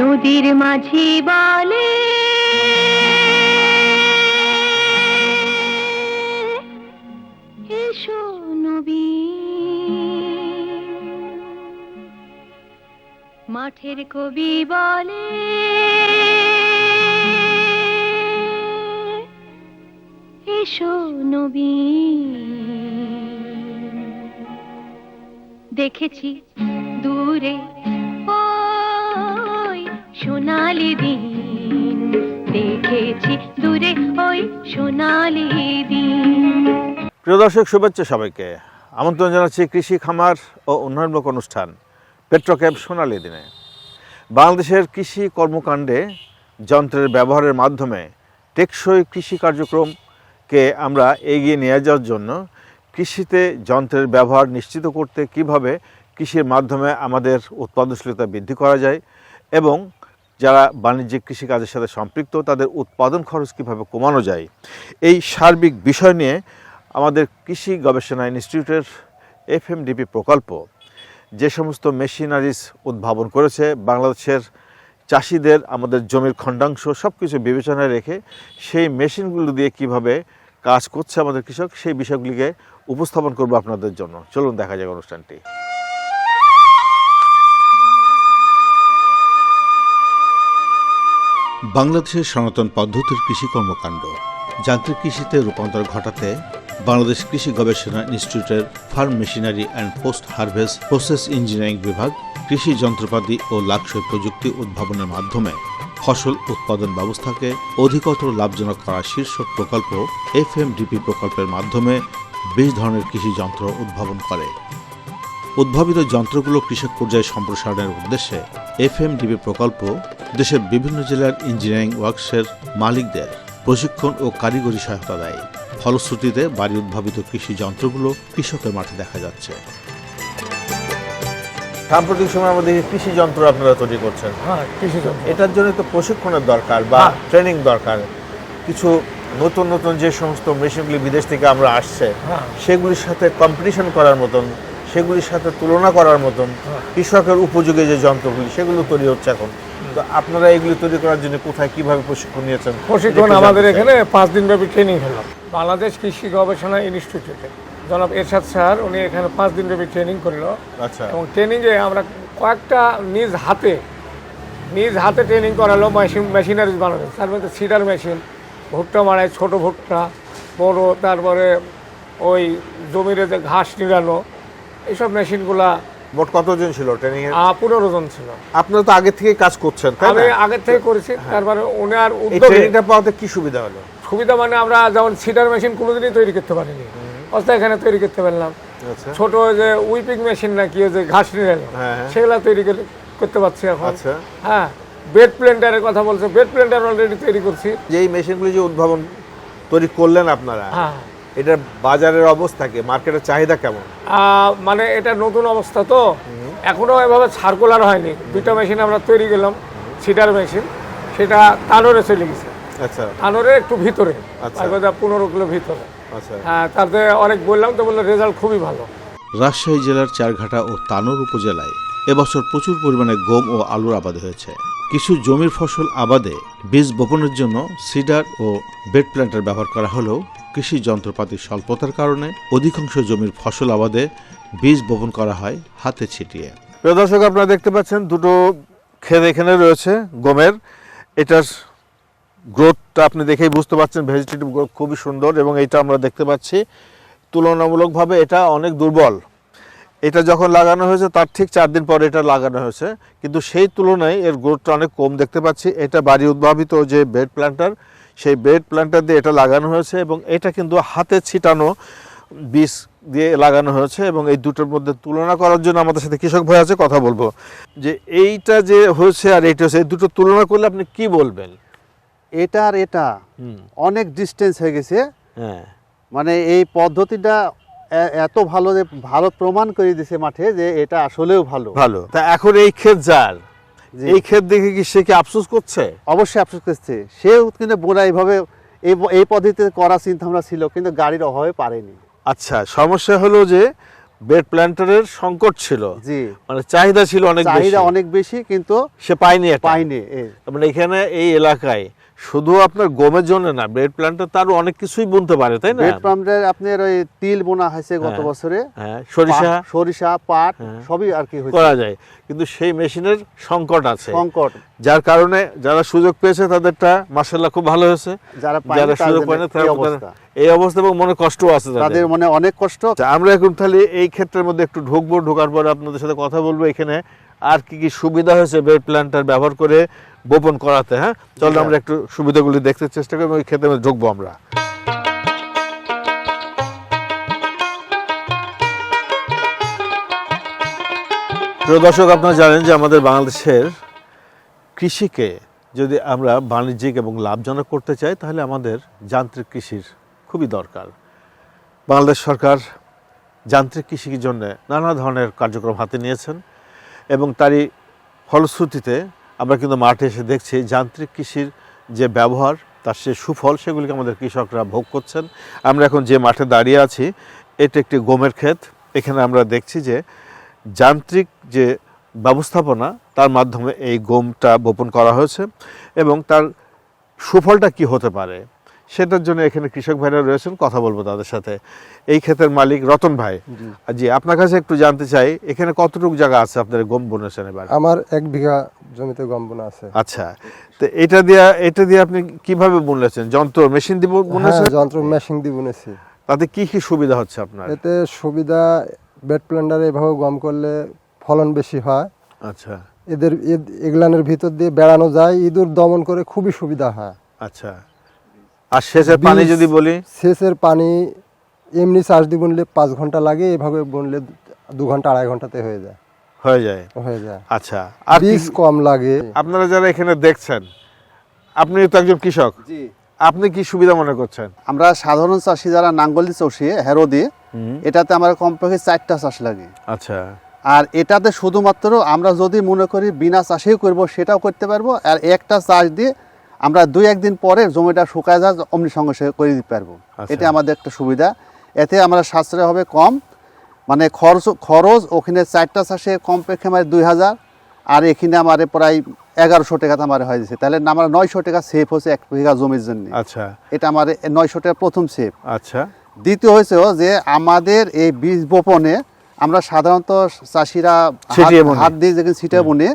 নদীর মাঝি বলে মাঠের কবি বলে এসো নবী। দেখেছি দূরে সোনালি দিন, দেখেছি দূরে ওই সোনালি দিন। প্রিয় দর্শক, শুভেচ্ছা সবাইকে। আমন্ত্রণ জানাচ্ছি কৃষি, খামার ও উন্নয়নমূলক অনুষ্ঠান পেট্রোক্যাব সোনালী দিনে। বাংলাদেশের কৃষি কর্মকাণ্ডে যন্ত্রের ব্যবহারের মাধ্যমে টেকসই কৃষি কার্যক্রমকে আমরা এগিয়ে নিয়ে যাওয়ার জন্য কৃষিতে যন্ত্রের ব্যবহার নিশ্চিত করতে কীভাবে কৃষির মাধ্যমে আমাদের উৎপাদনশীলতা বৃদ্ধি করা যায় এবং যারা বাণিজ্যিক কৃষিকাজের সাথে সম্পৃক্ত, তাদের উৎপাদন খরচ কীভাবে কমানো যায়? এই সার্বিক বিষয় নিয়ে আমাদের কৃষি গবেষণা ইনস্টিটিউটের এফ এফএমডিপি প্রকল্প, যে সমস্ত মেশিনারিজ উদ্ভাবন করেছে, বাংলাদেশের চাষিদের, আমাদের জমির খণ্ডাংশ সব কিছু বিবেচনায় রেখে সেই মেশিনগুলো দিয়ে কীভাবে কাজ করছে আমাদের কৃষক, সেই বিষয়গুলিকে উপস্থাপন করব আপনাদের জন্য। চলুন দেখা যাক অনুষ্ঠানটি। বাংলাদেশের সনাতন পদ্ধতির কৃষি কর্মকাণ্ড। যান্ত্রিক কৃষিতে রূপান্তর ঘটাতে বাংলাদেশ কৃষি গবেষণা ইনস্টিটিউটের farm machinery and post harvest process engineering বিভাগ কৃষি যন্ত্রপাতি ও লাক্সই প্রযুক্তি উদ্ভাবনের মাধ্যমে ফসল উৎপাদন ব্যবস্থাকে অধিকতর লাভজনক করা শীর্ষক প্রকল্প এফএমডিপি প্রকল্পের মাধ্যমে বিশ ধরনের কৃষি যন্ত্র উদ্ভাবন করে। উদ্ভাবিত যন্ত্রগুলো কৃষক পর্যায়ে সম্প্রসারণের উদ্দেশ্যে এফএমডিবি প্রকল্প দেশের বিভিন্ন জেলার ইঞ্জিনিয়ারিং ওয়ার্কসের মালিকদের প্রশিক্ষণ ও কারিগরি সহায়তা দেয় ফলশ্রুতিতে বাড়ি উদ্ভাবিত কৃষি যন্ত্রগুলো কৃষকের মাঠে দেখা যাচ্ছে সাম্প্রতিক সময় আমাদের কৃষি যন্ত্র আপনারা তৈরি করছেন হ্যাঁ কৃষি যন্ত্র এটার জন্য তো প্রশিক্ষণের দরকার বা হ্যাঁ। ট্রেনিং দরকার কিছু নতুন নতুন যে সমস্ত মেশিনগুলি বিদেশ থেকে আমরা আসছে হ্যাঁ। সেগুলির সাথে কম্পিটিশন করার মতন সেগুলির সাথে তুলনা করার মতন। কৃষকের উপযোগী যে যন্ত্রগুলি সেগুলো তৈরি হচ্ছে এখন তো আপনারা এগুলি তৈরি করার জন্য কোথায় কীভাবে প্রশিক্ষণ নিয়েছেন? প্রশিক্ষণ আমাদের এখানে পাঁচ দিনব্যাপী ট্রেনিং হলো। বাংলাদেশ কৃষি গবেষণা ইনস্টিটিউটে। জনাব এরশাদ স্যার উনি এখানে পাঁচ দিনব্যাপী ট্রেনিং করল। আচ্ছা। এবং ট্রেনিংয়ে আমরা কয়েকটা নিজ হাতে নিজ হাতে ট্রেনিং করালো মেশিন মেশিনারিজ বানানো। তার মধ্যে সিডার মেশিন ভুট্টা মারায় ছোট ভুট্টা বড় তারপরে ওই জমিরে যে ঘাস নিড়ানো এইসব মেশিনগুলা মোট কতজন ছিল ট্রেনিং পনেরো জন ছিল। আপনারা তো আগে থেকে কাজ করছেন তাই আমি না? আগের থেকে করেছি তারপরে ওনার উদ্যোগে ট্রেনিংটা পাওয়াতে কি সুবিধা হলো? সুবিধা মানে আমরা যেমন সিডার মেশিন কোনোদিনই তৈরি করতে পারিনি। এখানে তৈরি করতে পারলাম। আচ্ছা। ছোট যে উইপিং মেশিন নাকি ওই যে ঘাস নিয়ে হ্যাঁ, হ্যাঁ। তৈরি করে- করতে পারছি এখন। আচ্ছা। হ্যাঁ বেড প্লেন্টারের কথা বলছে। বেড প্লেন্টার অলরেডি তৈরি করছি। যে এই মেশিনগুলি যে উদ্ভাবন তৈরি করলেন আপনারা হ্যাঁ। এটার বাজারের অবস্থা কি? মার্কেটের চাহিদা কেমন? মানে এটা নতুন অবস্থা তো। এখনও এভাবে সার্কুলার হয়নি। দুইটা মেশিন আমরা তৈরি করলাম সিডার মেশিন। সেটা তানোরে চলে গেছে। আচ্ছা। তানোরে একটু ভিতরে আচ্ছা। পনেরো কিলো ভিতরে। আচ্ছা। হ্যাঁ তাতে অনেক বললাম তো বলল রেজাল্ট খুবই ভালো। রাজশাহী জেলার চারঘাটা ও তানোর উপজেলায় এবছর প্রচুর পরিমাণে গম ও আলুর আবাদ হয়েছে। কিছু জমির ফসল আবাদে বীজ বপনের জন্য সিডার ও বেড প্ল্যান্টার ব্যবহার করা হলেও কৃষি যন্ত্রপাতির স্বল্পতার কারণে অধিকাংশ জমির ফসল আবাদে বীজ বপন করা হয় হাতে ছিটিয়ে। প্রিয় দর্শক, আপনারা দেখতে পাচ্ছেন দুটো ক্ষেত এখানে রয়েছে, গমের। এটার গ্রোথটা আপনি দেখেই বুঝতে পারছেন ভেজিটেটিভ গ্রোথ খুবই সুন্দর এবং এটা আমরা দেখতে পাচ্ছি। তুলনামূলকভাবে এটা অনেক দুর্বল। এটা যখন লাগানো হয়েছে, তার ঠিক চার দিন পরে এটা লাগানো হয়েছে। কিন্তু সেই তুলনায় এর গ্রোথটা অনেক কম দেখতে পাচ্ছি। এটা বাড়ি উদ্ভাবিত যে বেড প্ল্যান্টার সেই বেড প্ল্যান্টার দিয়ে এটা লাগানো হয়েছে এবং এটা কিন্তু হাতে ছিটানো বীজ দিয়ে লাগানো হয়েছে এবং এই দুটোর মধ্যে তুলনা করার জন্য আমাদের সাথে কৃষক ভাই আছে কথা বলব। যে এইটা যে হয়েছে আর এইটা হয়েছে এই দুটো তুলনা করলে আপনি কি বলবেন? এটা আর এটা অনেক ডিস্টেন্স হয়ে গেছে। হ্যাঁ। মানে এই পদ্ধতিটা এত ভালো যে ভালো প্রমাণ করে দিছে মাঠে যে এটা আসলেও ভালো। ভালো। তা এখন এই ক্ষেত যার। এই ক্ষেত দেখে কি সে কি আফসোস করছে? অবশ্যই আফসোস করছে। সেও কিন্তু বোনা এইভাবে এই এই পদ্ধতিতে করা চিন্তা ভাবনা ছিল কিন্তু গাড়ির অভাবে পারেনি। আচ্ছা সমস্যা হলো যে বেড প্ল্যান্টারের সংকট ছিল। জি। মানে চাহিদা ছিল অনেক বেশি। চাহিদা অনেক বেশি কিন্তু সে পায়নি পায়নি। মানে এখানে এই এলাকায় শুধু আপনার গমের জন্য না বেড প্ল্যান্টার তারও অনেক কিছুই বুনতে পারে তাই না? বেড পাম্পের আপনার ওই তিল বোনা হয়েছে গত হ্যাঁ। বছরে। হ্যাঁ সরিষা। সরিষা পাট হ্যাঁ। সবই আর কি করা যায়। কিন্তু সেই মেশিনের সংকট আছে। সংকট। যার কারণে যারা সুযোগ পেয়েছে তাদেরটা মাসাল্লাহ খুব ভালো হয়েছে। যারা যারা সুযোগ পায়নি এই তারা অবস্থা। এই অবস্থা এবং মনে কষ্ট আছে তাদের। মনে অনেক কষ্ট। আচ্ছা, আমরা এখন তাহলে এই ক্ষেত্রের মধ্যে একটু ঢুকবো। ঢোকার পরে আপনাদের সাথে কথা বলব এখানে। আর কি কি সুবিধা হয়েছে বেড প্ল্যান্টার ব্যবহার করে? বপন করাতে হ্যাঁ? চলো আমরা একটু সুবিধাগুলি দেখতে চেষ্টা করি এবং ওই ক্ষেত্রে ঢুকবো আমরা। প্রিয় দর্শক আপনারা জানেন যে আমাদের বাংলাদেশের কৃষিকে যদি আমরা বাণিজ্যিক এবং লাভজনক করতে চাই তাহলে আমাদের যান্ত্রিক কৃষির খুবই দরকার। বাংলাদেশ সরকার যান্ত্রিক কৃষির জন্য নানা ধরনের কার্যক্রম হাতে নিয়েছেন এবং তারই ফলশ্রুতিতে আমরা কিন্তু মাঠে এসে দেখছি যান্ত্রিক কৃষির যে ব্যবহার, তার সে সুফল সেগুলিকে আমাদের কৃষকরা ভোগ করছেন। আমরা এখন যে মাঠে দাঁড়িয়ে আছি, এটা একটি গমের ক্ষেত। এখানে আমরা দেখছি যে যান্ত্রিক যে ব্যবস্থাপনা, তার মাধ্যমে এই গমটা বপন করা হয়েছে এবং তার সুফলটা কি হতে পারে? সেটার জন্য এখানে কৃষক ভাইরা রয়েছেন কথা বলব তাদের সাথে। এই ক্ষেতের মালিক রতন ভাই। জি। আপনার কাছে একটু জানতে চাই এখানে কতটুকু জায়গা আছে আপনার গম বুনেছেন এবার? আমার এক বিঘা জমিতে গম বোনা আছে। আচ্ছা তো এটা দিয়ে এটা দিয়ে আপনি কীভাবে বুনলেছেন যন্ত্র মেশিন দিয়ে হ্যাঁ বুনেছেন? যন্ত্র মেশিন দিয়ে বুনেছি। তাতে কি কি সুবিধা হচ্ছে আপনার? এতে সুবিধা বেড প্ল্যান্ডারে এভাবে গম করলে ফলন বেশি হয়। আচ্ছা। এদের এদ- এগুলানের ভিতর দিয়ে বেড়ানো যায় ইঁদুর দমন করে খুবই সুবিধা হয়। আচ্ছা। আর সেচের পানি যদি বলি? সেচের পানি এমনি চাষ দিয়ে বুনলে পাঁচ ঘণ্টা লাগে এভাবে বুনলে দু ঘণ্টা আড়াই ঘন্টাতে হয়ে যায়। হয়ে যায়? হয়ে যায়। আচ্ছা আর বীজ কম লাগে। আপনারা যারা এখানে দেখছেন আপনি তো একজন কৃষক। জি। আপনি কি সুবিধা মনে করছেন? আমরা সাধারণ চাষি যারা নাঙ্গল দিয়ে চষি হেরো দিয়ে এটাতে আমার কমপক্ষে চারটা চাষ লাগে। আচ্ছা। আর এটাতে শুধুমাত্র আমরা যদি মনে করি বিনা চাষেই করব সেটাও করতে পারব আর একটা চাষ দিয়ে আমরা দুই একদিন পরে জমিটা শুকায় যায় অমনি সঙ্গে সঙ্গে করে দিতে পারব। আচ্ছা। এটা আমাদের একটা সুবিধা। এতে আমরা সাশ্রয় হবে কম মানে খরচ খরচ ওখানে চারটা চাষে কমপক্ষে আমার দুই হাজার আর এখানে আমার প্রায় এগারোশো টাকা আমার হয়ে যাচ্ছে তাহলে আমার নয়শো টাকা সেফ হচ্ছে এক বিঘা জমির জন্য। আচ্ছা। এটা আমার নয়শো টাকা প্রথম সেফ আচ্ছা। দ্বিতীয় হয়েছে যে আমাদের এই বীজ বপনে আমরা সাধারণত চাষিরা হাত- দিয়ে যেখানে ছিটে বুনে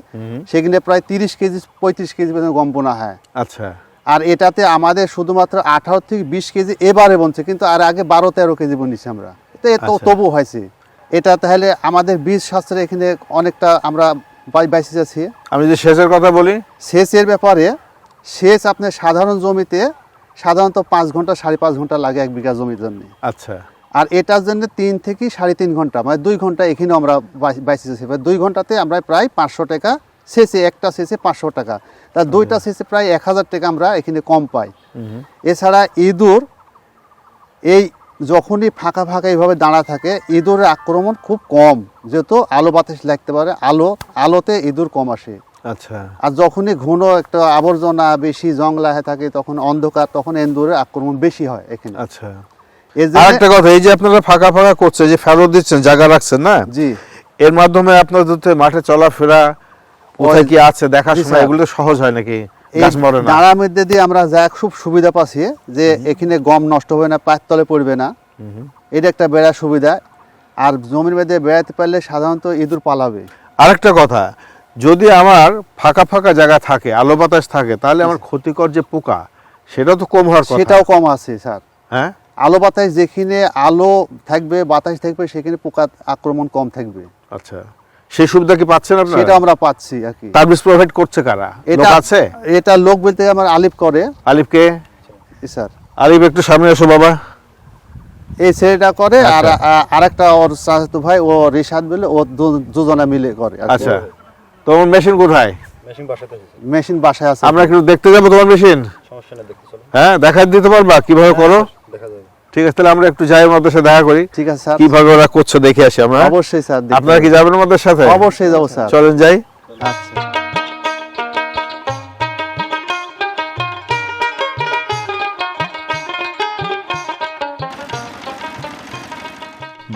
সেখানে প্রায় তিরিশ কেজি পঁয়ত্রিশ কেজি পর্যন্ত গম বোনা হয়। আচ্ছা। আর এটাতে আমাদের শুধুমাত্র আঠারো থেকে বিশ কেজি এবারে বনছে কিন্তু আর আগে বারো তেরো কেজি বনিছি আমরা। তো আচ্ছা। তবু হয়েছে। এটা তাহলে আমাদের বীজ শাস্ত্রে এখানে অনেকটা আমরা বাই- বাইসে যাচ্ছি। আমি যে সেচের কথা বলি? সেচের ব্যাপারে সেচ আপনার সাধারণ জমিতে সাধারণত পাঁচ ঘণ্টা সাড়ে পাঁচ ঘণ্টা লাগে এক বিঘা জমির জন্য। আচ্ছা। আর এটার জন্য তিন থেকে সাড়ে তিন ঘণ্টা মানে দুই ঘণ্টা এখানে আমরা বাই- বাইসে দুই ঘন্টাতে আমরা প্রায় পাঁচশো টাকা শেষে একটা শেষে পাঁচশো টাকা। তার দুইটা শেষে প্রায় এক হাজার টাকা আমরা এখানে কম পাই। এছাড়া ইঁদুর এই যখনই ফাঁকা ফাঁকা এইভাবে দাঁড়া থাকে ইঁদুরের আক্রমণ খুব কম। যেহেতু আলো বাতাস লাগতে পারে আলো আলোতে ইঁদুর কম আসে। আচ্ছা। আর যখনই ঘন একটা আবর্জনা বেশি জংলা হয়ে থাকে তখন অন্ধকার তখন ইঁদুরের আক্রমণ বেশি হয় এখানে। আচ্ছা। এর আর জন্য একটা কথা এই যে আপনারা ফাঁকা ফাঁকা করছে যে দিচ্ছেন জায়গা রাখছেন না? জি। এর মাধ্যমে আপনাদের মাঠে চলাফেরা কোথায় কি আছে দেখাশোনা এগুলো সহজ হয় নাকি? মধ্যে দিয়ে আমরা যা খুব সুবিধা পাচ্ছি যে এখানে গম নষ্ট হবে না পায়ের তলে পড়বে না। এটা একটা বেড়ার সুবিধা। আর জমির মধ্যে বেড়াতে পারলে সাধারণত ইঁদুর পালাবে। আরেকটা কথা যদি আমার ফাঁকা ফাঁকা জায়গা থাকে আলো বাতাস থাকে তাহলে আমার ক্ষতিকর যে পোকা সেটা তো কম হওয়ার সেটাও কম আছে স্যার। হ্যাঁ? আলো বাতাস যেখানে আলো থাকবে বাতাস থাকবে সেখানে পোকা আক্রমণ কম থাকবে। আচ্ছা। সেই সুবিধা কি পাচ্ছেন আপনারা? সেটা আমরা পাচ্ছি আর কি। সার্ভিস প্রোভাইড করছে কারা? এটা আছে? এটা লোক বলতে আমার আলিপ করে। আলিফকে স্যার। আলিফ একটু সামনে এসো বাবা। এই ছেলেটা করে আর আচ্ছা। আরেকটা ওর চাচাতো ভাই ও রিসাদ বলে ও দুজনে মিলে করে আচ্ছা। তোমার মেশিন কোথায়? মেশিন বাসায় আছে। আমরা একটু দেখতে যাব তোমার মেশিন? হ্যাঁ দেখা দিতে পারবা কীভাবে করো? ঠিক আছে তাহলে আমরা একটু যাই ওনাদের সাথে দেখা করি। ঠিক আছে স্যার। কীভাবে ওরা করছে দেখে আসি আমরা। অবশ্যই স্যার আপনারা কি যাবেন আমাদের সাথে? অবশ্যই যাব স্যার। চলেন যাই। আচ্ছা।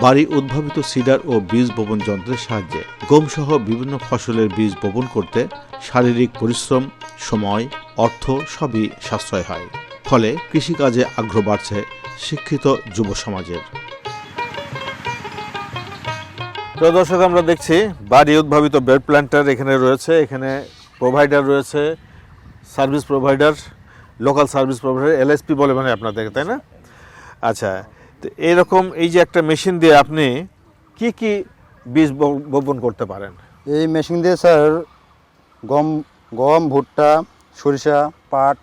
বাড়ি উদ্ভাবিত সিডার ও বীজ বপন যন্ত্রের সাহায্যে গম সহ বিভিন্ন ফসলের বীজ বপন করতে শারীরিক পরিশ্রম সময় অর্থ সবই সাশ্রয় হয়। ফলে কৃষিকাজে আগ্রহ বাড়ছে শিক্ষিত যুব সমাজের। প্রিয় দর্শক আমরা দেখছি বাড়ি উদ্ভাবিত বেড প্ল্যান্টার এখানে রয়েছে। এখানে প্রোভাইডার রয়েছে service provider local service provider LSP বলে মানে আপনাদের তাই না? আচ্ছা তো এরকম এই যে একটা মেশিন দিয়ে আপনি কি কি বীজ ব- বপন করতে পারেন? এই মেশিন দিয়ে স্যার গম গম ভুট্টা সরিষা পাট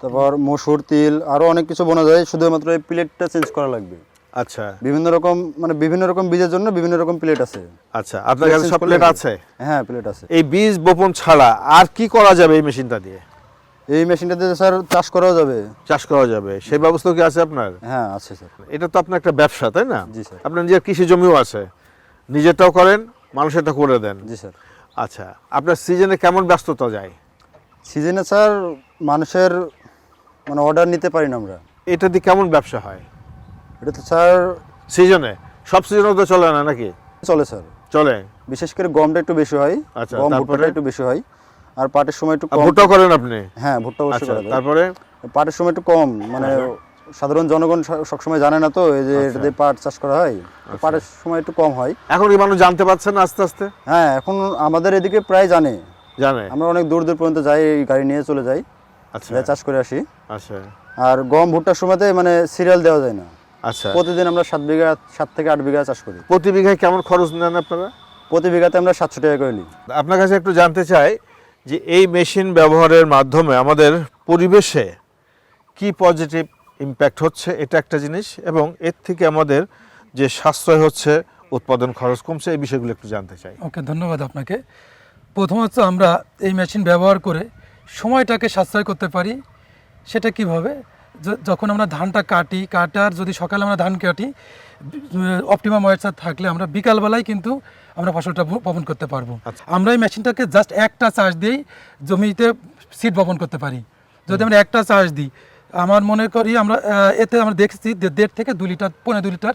তারপর মসুর তিল আরও অনেক কিছু বোনা যায় শুধুমাত্র এই প্লেটটা চেঞ্জ করা লাগবে। আচ্ছা। বিভিন্ন রকম মানে বিভিন্ন রকম বীজের জন্য বিভিন্ন রকম প্লেট আছে। আচ্ছা আপনার কাছে সব প্লেট আছে? হ্যাঁ প্লেট আছে। এই বীজ বপন ছাড়া আর কি করা যাবে এই মেশিনটা দিয়ে? এই মেশিনটা দিয়ে স্যার চাষ করাও যাবে। চাষ করা যাবে। সেই ব্যবস্থা কি আছে আপনার? হ্যাঁ আছে স্যার। এটা তো আপনার একটা ব্যবসা তাই না? জি স্যার। আপনার নিজের কৃষি জমিও আছে। নিজেরটাও করেন মানুষেরটা করে দেন। জি স্যার। আচ্ছা আপনার সিজনে কেমন ব্যস্ততা যায়? সিজনে স্যার মানুষের মানে অর্ডার নিতে পারি না আমরা। এটা দিয়ে কেমন ব্যবসা হয়? এটা তো স্যার সিজনে? সব সিজনে তো চলে না নাকি? চলে স্যার। চলে? বিশেষ করে গমটা একটু বেশি হয়। আচ্ছা, গম? ভুট্টাটা একটু বেশি হয়। আর পাটের সময় একটু কম। ভুট্টা করেন আপনি? হ্যাঁ ভুট্টা অবশ্যই আচ্ছা করা যায়। তারপরে? পাটের সময় একটু কম। মানে সাধারণ জনগণ সবসময় জানে না তো এই যে এটা দিয়ে পাট চাষ করা হয়। পাটের সময় একটু কম হয়। এখন কি মানুষ জানতে পারছে না আস্তে আস্তে? হ্যাঁ এখন আমাদের এদিকে প্রায় জানে। জানে। আমরা অনেক দূর দূর পর্যন্ত যাই গাড়ি নিয়ে চলে যাই। আচ্ছা। চাষ করে আসি। আচ্ছা। আর গম ভুট্টার সময়তে মানে সিরিয়াল দেওয়া যায় না। আচ্ছা। প্রতিদিন আমরা সাত বিঘা সাত থেকে আট বিঘা চাষ করি। প্রতি বিঘায় কেমন খরচ নেন আপনারা? প্রতি বিঘাতে আমরা সাতশো টাকা করে নিই। আপনার কাছে একটু জানতে চাই যে এই মেশিন ব্যবহারের মাধ্যমে আমাদের পরিবেশে কি পজিটিভ ইম্প্যাক্ট হচ্ছে? এটা একটা জিনিস। এবং এর থেকে আমাদের যে সাশ্রয় হচ্ছে উৎপাদন খরচ কমছে এই বিষয়গুলো একটু জানতে চাই। ওকে ধন্যবাদ আপনাকে। প্রথমত আমরা এই মেশিন ব্যবহার করে সময়টাকে সাশ্রয় করতে পারি সেটা কীভাবে? যখন আমরা ধানটা কাটি কাটার যদি সকালে আমরা ধান কাটি অপটিমাম ময়েশ্চার থাকলে আমরা বিকালবেলায় কিন্তু আমরা ফসলটা বপন করতে পারব। আমরা এই মেশিনটাকে জাস্ট একটা চার্জ দিয়েই জমিতে সিড বপন করতে পারি। যদি আমরা একটা চার্জ দিই আমার মনে করি আমরা এতে আমরা দেখছি যে দেড় থেকে দু লিটার পনেরো দু লিটার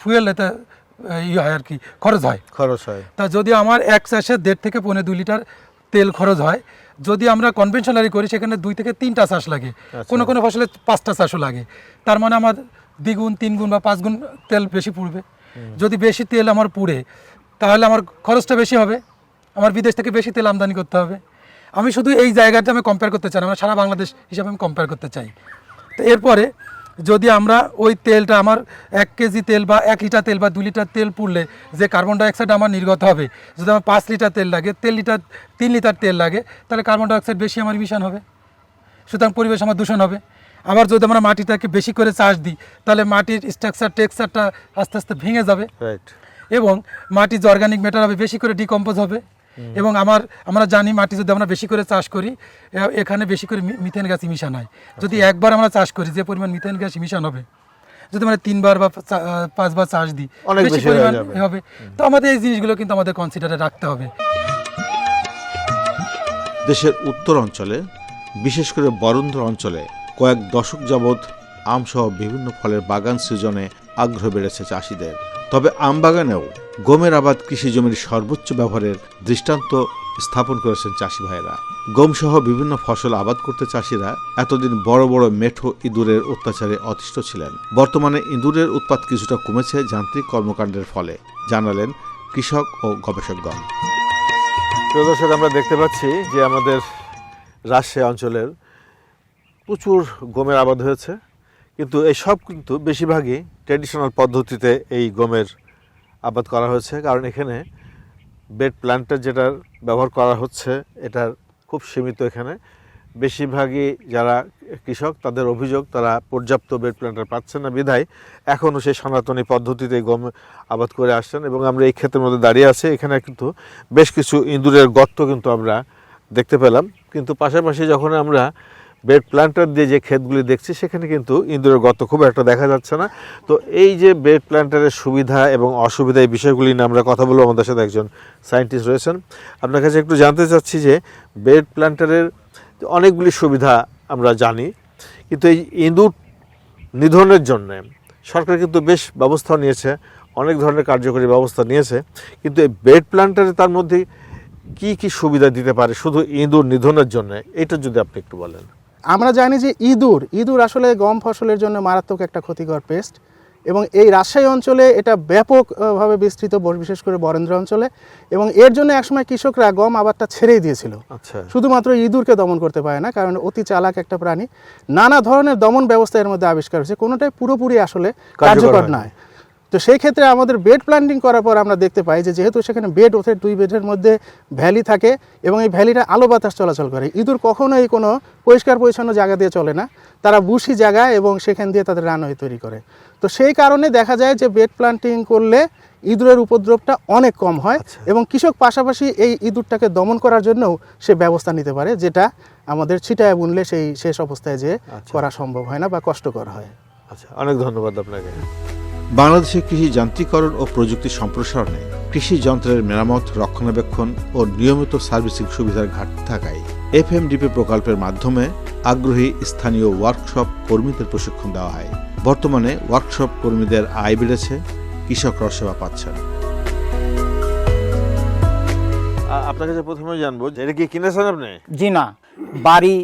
ফুয়েল এতে ইয়ে হয় আর কি খরচ হয়। খরচ হয়। তা যদি আমার এক চাষে দেড় থেকে পৌনে দু লিটার তেল খরচ হয় যদি আমরা কনভেনশনালি করি সেখানে দুই থেকে তিনটা চাষ লাগে। কোনো কোনো ফসলে পাঁচটা চাষও লাগে। তার মানে আমার দ্বিগুণ তিনগুণ বা পাঁচ গুণ তেল বেশি পুড়বে। যদি বেশি তেল আমার পুড়ে তাহলে আমার খরচটা বেশি হবে। আমার বিদেশ থেকে বেশি তেল আমদানি করতে হবে। আমি শুধু এই জায়গাটা আমি কম্পেয়ার করতে চাই না আমরা সারা বাংলাদেশ হিসাবে আমি কম্পেয়ার করতে চাই। তো এরপরে যদি আমরা ওই তেলটা আমার এক কেজি তেল বা এক লিটার তেল বা দু লিটার তেল পুড়লে যে কার্বন ডাইঅক্সাইড আমার নির্গত হবে যদি আমার পাঁচ লিটার তেল লাগে তেল লিটার তিন লিটার তেল লাগে তাহলে কার্বন ডাইঅক্সাইড বেশি আমার মিশন হবে। সুতরাং পরিবেশ আমার দূষণ হবে। আবার যদি আমরা মাটিটাকে বেশি করে চাষ দিই তাহলে মাটির স্ট্রাকচার টেক্সচারটা আস্তে আস্তে ভেঙে যাবে। রাইট এবং মাটি যে অর্গানিক ম্যাটার হবে বেশি করে ডিকম্পোজ হবে। এবং আমার আমরা জানি মাটি যদি আমরা বেশি করে চাষ করি এখানে বেশি করে মিথেন গ্যাস ইমিশন হয়। যদি একবার আমরা চাষ করি যে পরিমাণ মিথেন গ্যাস ইমিশন হবে যদি আমরা তিনবার বা পাঁচবার চাষ দিই বেশি পরিমাণ হবে। তো আমাদের এই জিনিসগুলো কিন্তু আমাদের কনসিডারে রাখতে হবে। দেশের উত্তর অঞ্চলে বিশেষ করে বরন্দ্র অঞ্চলে কয়েক দশক যাবৎ আমসহ বিভিন্ন ফলের বাগান সৃজনে আগ্রহ বেড়েছে চাষিদের। তবে আম বাগানেও গমের আবাদ কৃষি জমির সর্বোচ্চ ব্যবহারের দৃষ্টান্ত স্থাপন করেছেন চাষি ভাইয়েরা। গমসহ বিভিন্ন ফসল আবাদ করতে চাষিরা এতদিন বড় বড় মেঠো ইঁদুরের অত্যাচারে অতিষ্ঠ ছিলেন। বর্তমানে ইঁদুরের উৎপাত কিছুটা কমেছে যান্ত্রিক কর্মকাণ্ডের ফলে, জানালেন কৃষক ও গবেষকগণ। প্রিয় দর্শক, আমরা দেখতে পাচ্ছি যে আমাদের রাজশাহী অঞ্চলের প্রচুর গমের আবাদ হয়েছে। কিন্তু এই সব কিন্তু বেশিরভাগই ট্র্যাডিশনাল পদ্ধতিতে এই গমের আবাদ করা হয়েছে। কারণ এখানে বেড প্ল্যান্টার যেটার ব্যবহার করা হচ্ছে, এটার খুব সীমিত এখানে। বেশিরভাগই যারা কৃষক, তাদের অভিযোগ, তারা পর্যাপ্ত বেড প্ল্যান্টার পাচ্ছেন না বিধায় এখনও সেই সনাতনী পদ্ধতিতে গম আবাদ করে আসছেন এবং আমরা এই ক্ষেত্রের মধ্যে দাঁড়িয়ে আছি। এখানে কিন্তু বেশ কিছু ইঁদুরের গর্ত কিন্তু আমরা দেখতে পেলাম। কিন্তু পাশাপাশি যখন আমরা বেড প্ল্যান্টার দিয়ে যে ক্ষেতগুলি দেখছি, সেখানে কিন্তু ইঁদুরের গত খুব একটা দেখা যাচ্ছে না। তো এই যে বেড প্ল্যান্টারের সুবিধা এবং অসুবিধা এই বিষয়গুলি নিয়ে আমরা কথা বলব। আমাদের সাথে একজন সায়েন্টিস্ট রয়েছেন। আপনার কাছে একটু জানতে চাচ্ছি যে, বেড প্ল্যান্টারের অনেকগুলি সুবিধা আমরা জানি, কিন্তু এই ইঁদুর নিধনের জন্যে সরকার কিন্তু বেশ ব্যবস্থা নিয়েছে, অনেক ধরনের কার্যকরী ব্যবস্থা নিয়েছে। কিন্তু এই বেড প্ল্যান্টারে তার মধ্যে কি কি সুবিধা দিতে পারে শুধু ইঁদুর নিধনের জন্য? এটা যদি আপনি একটু বলেন। আমরা জানি যে ইঁদুর ইঁদুর আসলে গম ফসলের জন্য মারাত্মক একটা ক্ষতিকর পেস্ট এবং এই রাজশাহী অঞ্চলে এটা ব্যাপকভাবে বিস্তৃত বিশেষ করে বরেন্দ্র অঞ্চলে এবং এর জন্য একসময় কৃষকরা গম আবারটা ছেড়েই দিয়েছিল। আচ্ছা। শুধুমাত্র ইঁদুরকে দমন করতে পারে না কারণ অতি চালাক একটা প্রাণী। নানা ধরনের দমন ব্যবস্থা এর মধ্যে আবিষ্কার হয়েছে কোনোটাই পুরোপুরি আসলে কার্যকর নয়। তো সেই ক্ষেত্রে আমাদের বেড প্ল্যান্টিং করার পর আমরা দেখতে পাই যে যেহেতু সেখানে বেড ওঠে দুই বেডের মধ্যে ভ্যালি থাকে এবং এই ভ্যালিটা আলো বাতাস চলাচল করে। ইঁদুর কখনোই কোনো পরিষ্কার পরিচ্ছন্ন জায়গা দিয়ে চলে না। তারা বুশি জায়গা এবং সেখান দিয়ে তাদের রানওয়ে তৈরি করে। তো সেই কারণে দেখা যায় যে বেড প্ল্যান্টিং করলে ইঁদুরের উপদ্রবটা অনেক কম হয় এবং কৃষক পাশাপাশি এই ইঁদুরটাকে দমন করার জন্যও সে ব্যবস্থা নিতে পারে যেটা আমাদের ছিটায় বুনলে সেই শেষ অবস্থায় যে করা সম্ভব হয় না বা কষ্টকর হয়। আচ্ছা অনেক ধন্যবাদ আপনাকে। বাংলাদেশে কৃষি যান্ত্রিকরণ ও প্রযুক্তি সম্প্রসারণে কৃষি যন্ত্রের মেরামত রক্ষণাবেক্ষণ ও নিয়মিত সার্ভিসিং সুবিধার ঘাটতি থাকায় এফএমডিপি প্রকল্পের মাধ্যমে আগ্রহী স্থানীয় ওয়ার্কশপ কর্মীদের প্রশিক্ষণ দেওয়া হয়। বর্তমানে ওয়ার্কশপ কর্মীদের আয় বেড়েছে কৃষকরাও সেবা পাচ্ছেন। আপনার কাছে প্রথমে জানব এটা কি কিনেছেন আপনি? জি না বাড়ি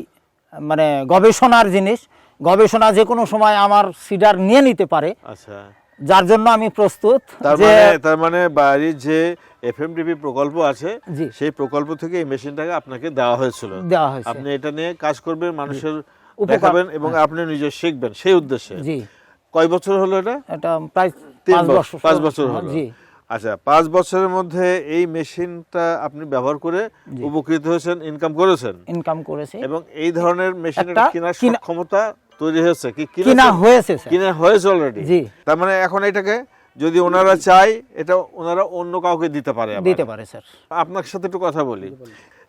মানে গবেষণার জিনিস। গবেষণা যে কোনো সময় আমার সিডার নিয়ে নিতে পারে। আচ্ছা। যার জন্য আমি প্রস্তুত তার মানে তার মানে বাড়ির যে এফএমডিপি প্রকল্প আছে সেই প্রকল্প থেকে এই মেশিনটাকে আপনাকে দেওয়া হয়েছিল। দেওয়া হয়েছে। আপনি এটা নিয়ে কাজ করবেন মানুষের দেখাবেন এবং আপনি নিজে শিখবেন সেই উদ্দেশ্যে। জি। কয় বছর হলো এটা? এটা প্রায় পাঁচ বছর বছর পাঁচ বছর হলো। জি। আচ্ছা পাঁচ বছরের মধ্যে এই মেশিনটা আপনি ব্যবহার করে উপকৃত হয়েছেন ইনকাম করেছেন? ইনকাম করেছে। এবং এই ধরনের একটা কেনার কিনা- সক্ষমতা তৈরি হয়েছে? কি কিনা হয়েছে কিনা হয়েছে অলরেডি জি। তার মানে এখন এটাকে যদি ওনারা চায় এটা ওনারা অন্য কাউকে দিতে পারে দিতে পারে স্যার। আপনার সাথে একটু কথা বলি।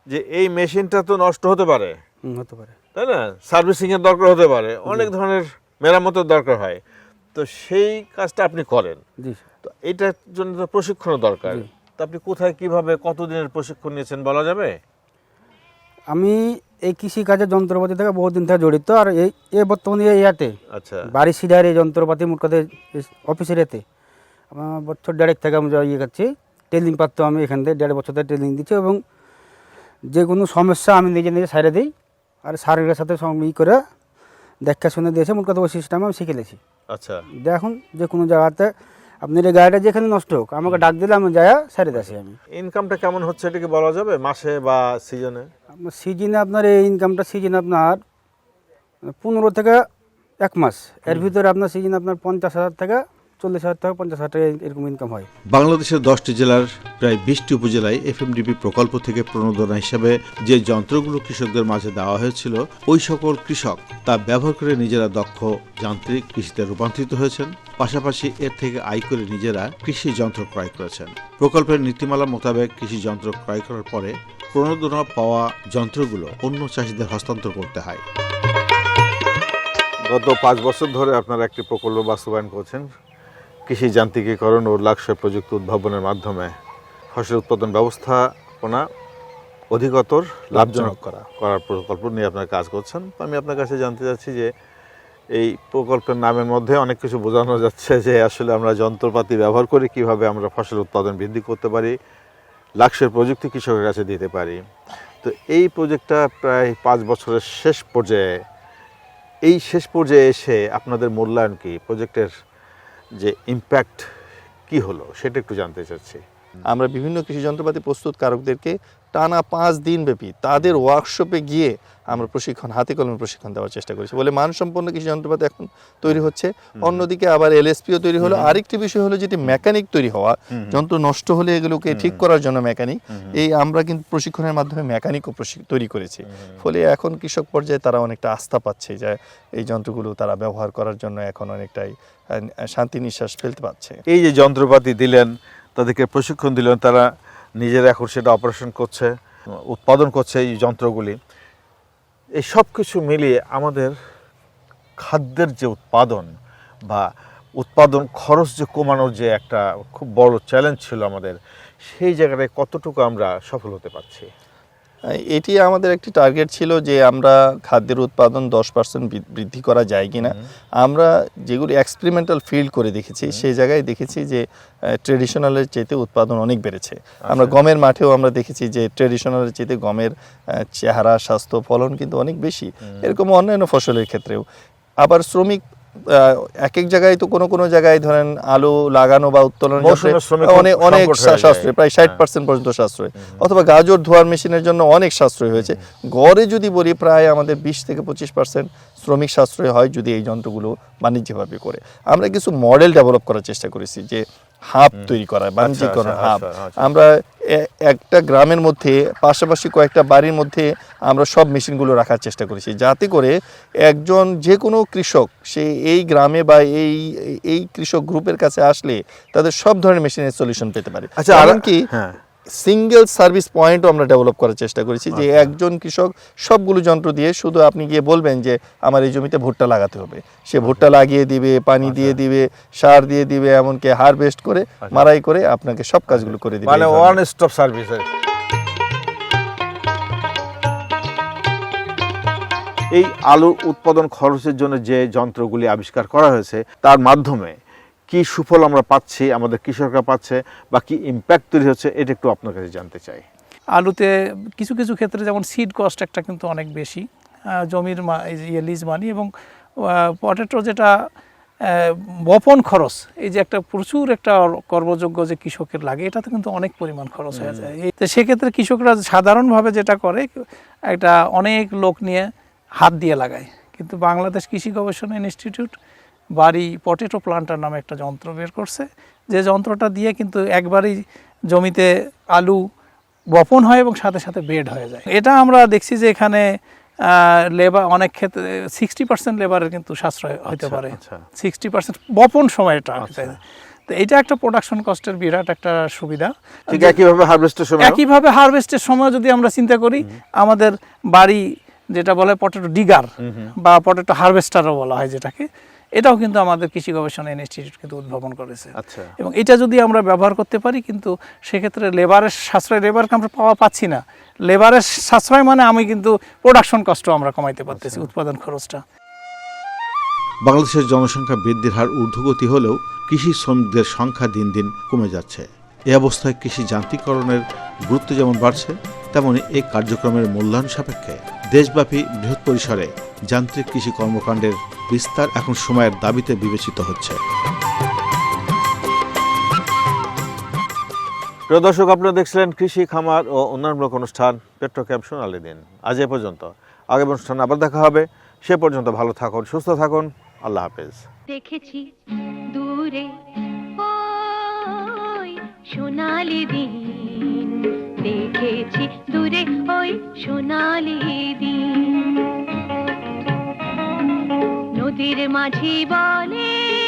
যে এই মেশিনটা তো নষ্ট হতে পারে। হতে পারে। তাই না? সার্ভিসিং এর দরকার হতে পারে। অনেক ধরনের মেরামতের দরকার হয়। তো সেই কাজটা আপনি করেন। জি তো এটার জন্য তো প্রশিক্ষণের দরকার। তো আপনি কোথায় কীভাবে কতদিনের প্রশিক্ষণ নিয়েছেন বলা যাবে? আমি এই কৃষি কাজের যন্ত্রপাতি থেকে বহুদিন থেকে জড়িত আর এই এ বর্তমানে এই ইয়াতে আচ্ছা। বাড়ি সিডার এই যন্ত্রপাতি মোট কথা অফিসের এতে আমার বছর দেড়েক থেকে আমি ইয়ে করছি ট্রেনিং প্রাপ্ত আমি এখান থেকে দেড় বছর থেকে ট্রেনিং দিচ্ছি এবং যে কোনো সমস্যা আমি নিজে নিজে সাইডে দিই আর স্যারের সাথে ই করে দেখা শুনে দিয়েছে মোট কথা ওই সিস্টেম আমি শিখে নিয়েছি। আচ্ছা। দেখুন যে কোনো জায়গাতে আপনার এই গাড়িটা যেখানে নষ্ট হোক আমাকে ডাক দিলে আমি যায় সাইডে আসি আমি। ইনকামটা কেমন হচ্ছে? এটা কি বলা যাবে? মাসে বা সিজনে আপনার সিজনে আপনার এই ইনকামটা সিজনে আপনার পনেরো থেকে এক মাস। এর ভিতরে আপনার সিজন আপনার পঞ্চাশ হাজার থেকে চল্লিশ হাজার টাকা পঞ্চাশ হাজার টাকা এরকম ইনকাম হয়। বাংলাদেশের দশটি জেলার প্রায় বিশটি উপজেলায় এফএমডিপি প্রকল্প থেকে প্রণোদনা হিসাবে যে যন্ত্রগুলো কৃষকদের মাঝে দেওয়া হয়েছিল ওই সকল কৃষক তা ব্যবহার করে নিজেরা দক্ষ যান্ত্রিক কৃষিতে রূপান্তরিত হয়েছেন। পাশাপাশি এর থেকে আয় করে নিজেরা কৃষি যন্ত্র ক্রয় করেছেন। প্রকল্পের নীতিমালা মোতাবেক কৃষি যন্ত্র ক্রয় করার পরে প্রণোদনা পাওয়া যন্ত্রগুলো অন্য চাষিদের হস্তান্তর করতে হয়। গত পাঁচ বছর ধরে আপনারা একটি প্রকল্প বাস্তবায়ন করছেন। কৃষি যান্ত্রিকীকরণ ও লাক্সয় প্রযুক্তি উদ্ভাবনের মাধ্যমে ফসল উৎপাদন ব্যবস্থাপনা অধিকতর লাভজনক করা। করার প্রকল্প নিয়ে আপনারা কাজ করছেন। তো আমি আপনার কাছে জানতে চাচ্ছি যে এই প্রকল্পের নামের মধ্যে অনেক কিছু বোঝানো যাচ্ছে যে আসলে আমরা যন্ত্রপাতি ব্যবহার করে কীভাবে আমরা ফসল উৎপাদন বৃদ্ধি করতে পারি লাক্সের প্রযুক্তি কৃষকের কাছে দিতে পারি। তো এই প্রজেক্টটা প্রায় পাঁচ বছরের শেষ পর্যায়ে এই শেষ পর্যায়ে এসে আপনাদের মূল্যায়ন কি? প্রজেক্টের যে ইম্প্যাক্ট কি হলো সেটা একটু জানতে চাচ্ছি। আমরা বিভিন্ন কৃষি যন্ত্রপাতি প্রস্তুতকারকদেরকে টানা পাঁচ দিন ব্যাপী তাদের ওয়ার্কশপে গিয়ে আমরা প্রশিক্ষণ হাতে কলমে প্রশিক্ষণ দেওয়ার চেষ্টা করেছি বলে মানসম্পন্ন কৃষি যন্ত্রপাতি এখন তৈরি হচ্ছে। অন্যদিকে আবার এলএসপিও তৈরি হলো। আরেকটি বিষয় হলো যেটি মেকানিক তৈরি হওয়া যন্ত্র নষ্ট হলে এগুলোকে ঠিক করার জন্য মেকানিক এই আমরা কিন্তু প্রশিক্ষণের মাধ্যমে মেকানিকও তৈরি করেছি। ফলে এখন কৃষক পর্যায়ে তারা অনেকটা আস্থা পাচ্ছে যে এই যন্ত্রগুলো তারা ব্যবহার করার জন্য এখন অনেকটাই শান্তি নিঃশ্বাস ফেলতে পারছে। এই যে যন্ত্রপাতি দিলেন তাদেরকে প্রশিক্ষণ দিলেন তারা নিজেরা এখন সেটা অপারেশন করছে, উৎপাদন করছে এই যন্ত্রগুলি। এই সব কিছু মিলিয়ে আমাদের খাদ্যের যে উৎপাদন বা উৎপাদন খরচ যে কমানোর যে একটা খুব বড় চ্যালেঞ্জ ছিল আমাদের, সেই জায়গাটায় কতটুকু আমরা সফল হতে পারছি? এটি আমাদের একটি টার্গেট ছিল যে আমরা খাদ্যের উৎপাদন দশ পার্সেন্ট বৃদ্ধি করা যায় কিনা। আমরা যেগুলি এক্সপেরিমেন্টাল ফিল্ড করে দেখেছি সেই জায়গায় দেখেছি যে ট্রেডিশনালের চেয়ে উৎপাদন অনেক বেড়েছে। আমরা গমের মাঠেও আমরা দেখেছি যে ট্রেডিশনালের চেয়ে গমের চেহারা স্বাস্থ্য ফলন কিন্তু অনেক বেশি। এরকম অন্যান্য ফসলের ক্ষেত্রেও। আবার শ্রমিক এক এক জায়গায় তো কোনো কোনো জায়গায় ধরেন আলু লাগানো বা উত্তোলন অনেক অনেক হয়ে। সাশ্রয় প্রায় ষাট পার্সেন্ট পর্যন্ত সাশ্রয়। অথবা গাজর ধোয়ার মেশিনের জন্য অনেক সাশ্রয় হয়েছে। গড়ে যদি বলি প্রায় আমাদের বিশ থেকে পঁচিশ পার্সেন্ট শ্রমিক সাশ্রয় হয় যদি এই যন্ত্রগুলো বাণিজ্যিকভাবে করে। আমরা কিছু মডেল ডেভেলপ করার চেষ্টা করেছি যে হাব তৈরি করা বাণিজ্যিকরণ আচ্ছা, হাব। আচ্ছা, আচ্ছা। আমরা একটা গ্রামের মধ্যে পাশাপাশি কয়েকটা বাড়ির মধ্যে আমরা সব মেশিনগুলো রাখার চেষ্টা করেছি। যাতে করে একজন যে কোনো কৃষক সে এই গ্রামে বা এই এই কৃষক গ্রুপের কাছে আসলে তাদের সব ধরনের মেশিনের সলিউশন পেতে পারে। আচ্ছা আর কি হ্যাঁ। সিঙ্গেল সার্ভিস পয়েন্টও আমরা ডেভেলপ করার চেষ্টা করেছি যে একজন কৃষক সবগুলো যন্ত্র দিয়ে শুধু আপনি গিয়ে বলবেন যে আমার এই জমিতে ভুট্টা লাগাতে হবে। সে ভুট্টা লাগিয়ে দিবে পানি দিয়ে দিবে সার দিয়ে দিবে এমনকি হারভেস্ট করে মারাই করে আপনাকে সব কাজগুলো করে দিবে মানে ওয়ান স্টপ সার্ভিস এই আলু উৎপাদন খরচের জন্য যে যন্ত্রগুলি আবিষ্কার করা হয়েছে তার মাধ্যমে কি সুফল আমরা পাচ্ছি আমাদের কৃষকরা পাচ্ছে বা কি ইম্প্যাক্ট তৈরি হচ্ছে এটা একটু আপনার কাছে জানতে চাই। আলুতে কিছু কিছু ক্ষেত্রে যেমন সিড কস্ট একটা কিন্তু অনেক বেশি জমির ইয়ে লিজ মানি এবং পটেটো যেটা বপন খরচ এই যে একটা প্রচুর একটা কর্মযোগ্য যে কৃষকের লাগে এটাতে কিন্তু অনেক পরিমাণ খরচ হয়ে যায়। তো সেক্ষেত্রে কৃষকরা সাধারণভাবে যেটা করে একটা অনেক লোক নিয়ে হাত দিয়ে লাগায়। কিন্তু বাংলাদেশ কৃষি গবেষণা ইনস্টিটিউট বাড়ি পটেটো প্লান্টার নামে একটা যন্ত্র বের করছে। যে যন্ত্রটা দিয়ে কিন্তু একবারই জমিতে আলু বপন হয় এবং সাথে সাথে বেড হয়ে যায়। এটা আমরা দেখছি যে এখানে লেবার অনেক ক্ষেত্রে সিক্সটি পার্সেন্ট লেবারের কিন্তু সাশ্রয় হতে আচ্ছা, পারে। আচ্ছা। সিক্সটি পার্সেন্ট বপন সময়টা আচ্ছা। তো এটা একটা প্রোডাকশন কস্টের বিরাট একটা সুবিধা। ঠিক একইভাবে হারভেস্টের সময় একইভাবে হারভেস্টের সময় যদি আমরা চিন্তা করি আমাদের বাড়ি যেটা বলে পটেটো ডিগার বা পটেটো হারভেস্টারও বলা হয় যেটাকে এটাও কিন্তু আমাদের কৃষি গবেষণা ইনস্টিটিউট কিন্তু উদ্ভাবন করেছে। আচ্ছা। এবং এটা যদি আমরা ব্যবহার করতে পারি কিন্তু সেক্ষেত্রে লেবারের সাশ্রয় লেবারকে আমরা পাওয়া পাচ্ছি না। লেবারের সাশ্রয় মানে আমি কিন্তু প্রোডাকশন কষ্ট আমরা কমাইতে পারতেছি উৎপাদন খরচটা। বাংলাদেশের জনসংখ্যা বৃদ্ধির হার ঊর্ধ্বগতি হলেও কৃষি শ্রমিকদের সংখ্যা দিন দিন কমে যাচ্ছে। এ অবস্থায় কৃষি যান্ত্রিকরণের গুরুত্ব যেমন বাড়ছে তেমনি এই কার্যক্রমের মূল্যায়ন সাপেক্ষে দেশব্যাপী বৃহৎ পরিসরে যান্ত্রিক কৃষি কর্মকাণ্ডের বিস্তার এখন সময়ের দাবিতে বিবেচিত হচ্ছে। প্রিয় দর্শক আপনারা দেখছিলেন কৃষি খামার ও উন্নয়নমূলক অনুষ্ঠান পেট্রোক্যাম্প সোনালী দিন। আজ এ পর্যন্ত। আগামী অনুষ্ঠান আবার দেখা হবে। সে পর্যন্ত ভালো থাকুন সুস্থ থাকুন। আল্লাহ হাফেজ। দেখেছি দূরে ওই সোনালি দিন। দেখেছি দূরে ওই সোনালি দিন। নদীর মাঝি বলে